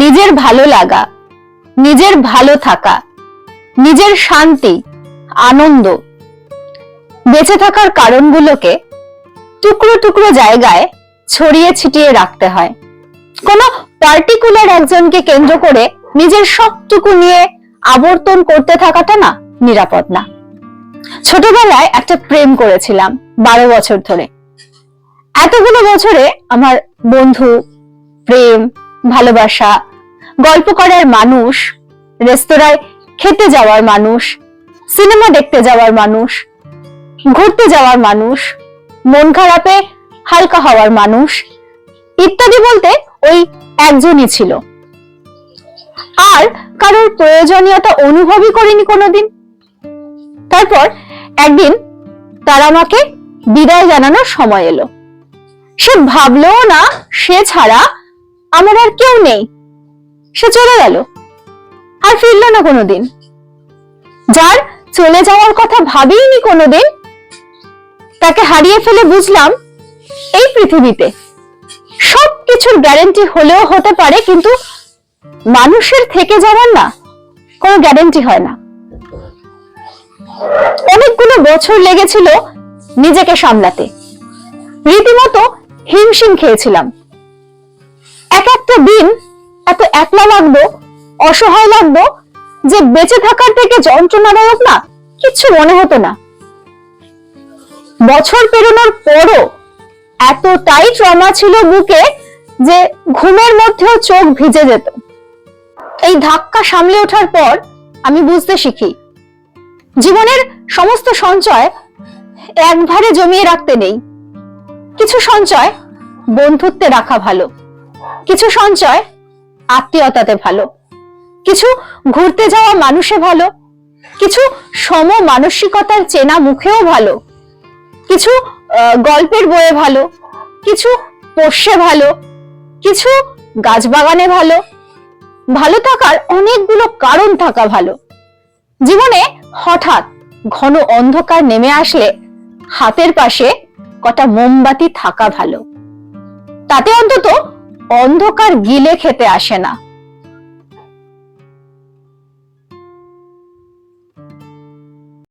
নিজের ভালো লাগা, নিজের ভালো থাকা, নিজের শান্তি, আনন্দ। বেঁচে থাকার কারণগুলোকে টুকরো টুকরো জায়গায় ছড়িয়ে ছিটিয়ে রাখতে হয়। কোনো পার্টিকুলার একজনকে কেন্দ্র করে নিজের সবটুকু নিয়ে আবর্তন করতে থাকাটা না, নিরাপদ না। ছোটবেলায় একটা প্রেম করেছিলাম বারো বছর ধরে। এতগুলো বছরে আমার বন্ধু, প্রেম ভালোবাসা। গল্প করার মানুষ, রেস্তোরাঁয় খেতে যাওয়ার মানুষ, সিনেমা দেখতে যাওয়ার মানুষ, ঘুরতে যাওয়ার মানুষ, মন খারাপে হালকা হওয়ার মানুষ, ইত্যাদি বলতে ওই একজনই ছিল। আর কারোর প্রয়োজনীয়তা অনুভবই করিনি কোনোদিন। তারপর একদিন তার আমাকে বিদায় জানানোর সময় এলো। সে ভাবলেও না, সে ছাড়া আমার আর কেউ নেই। সে চলে গেল। আর ফিরল না কোনোদিন। যার চলে যাওয়ার কথা ভাবিনি কোনোদিন, তাকে হারিয়ে ফেলে বুঝলাম এই পৃথিবীতে। সব কিছুর গ্যারেন্টি হলেও হতে পারে, কিন্তু মানুষের থেকে যাওয়ার না কোনো গ্যারেন্টি হয় না। অনেকগুলো বছর লেগেছিল নিজেকে সামলাতে। রীতিমতো হিমশিম খেয়েছিলাম। এক একটা দিন এত একলা লাগতো অসহায় লাগতো যে বেঁচে থাকার থেকে যন্ত্রণাদায়ক না কিচ্ছু মনে হতো না। বছর পেরোনোর পরও এতটাই ট্রমা ছিল বুকে যে ঘুমের মধ্যেও চোখ ভিজে যেত। এই ধাক্কা সামলে ওঠার পর আমি বুঝতে শিখি, জীবনের সমস্ত সঞ্চয় একবারে জমিয়ে রাখতে নেই। কিছু সঞ্চয় বন্ধুত্বে রাখা ভালো। কিছু সঞ্চয়, আত্মীয়তাতে ভালো। কিছু ঘুরতে যাওয়া মানুষে ভালো। কিছু সম মানসিকতার চেনা মুখেও ভালো। কিছু গল্পের বইয়ে ভালো। কিছু পোষ্যে ভালো। কিছু গাছবাগানে ভালো। ভালো থাকার অনেকগুলো কারণ থাকা ভালো। জীবনে হঠাৎ ঘন অন্ধকার নেমে আসলে হাতের পাশে কটা মোমবাতি থাকা ভালো। তাতে অন্তত অন্ধকার গিলে খেতে আসে না।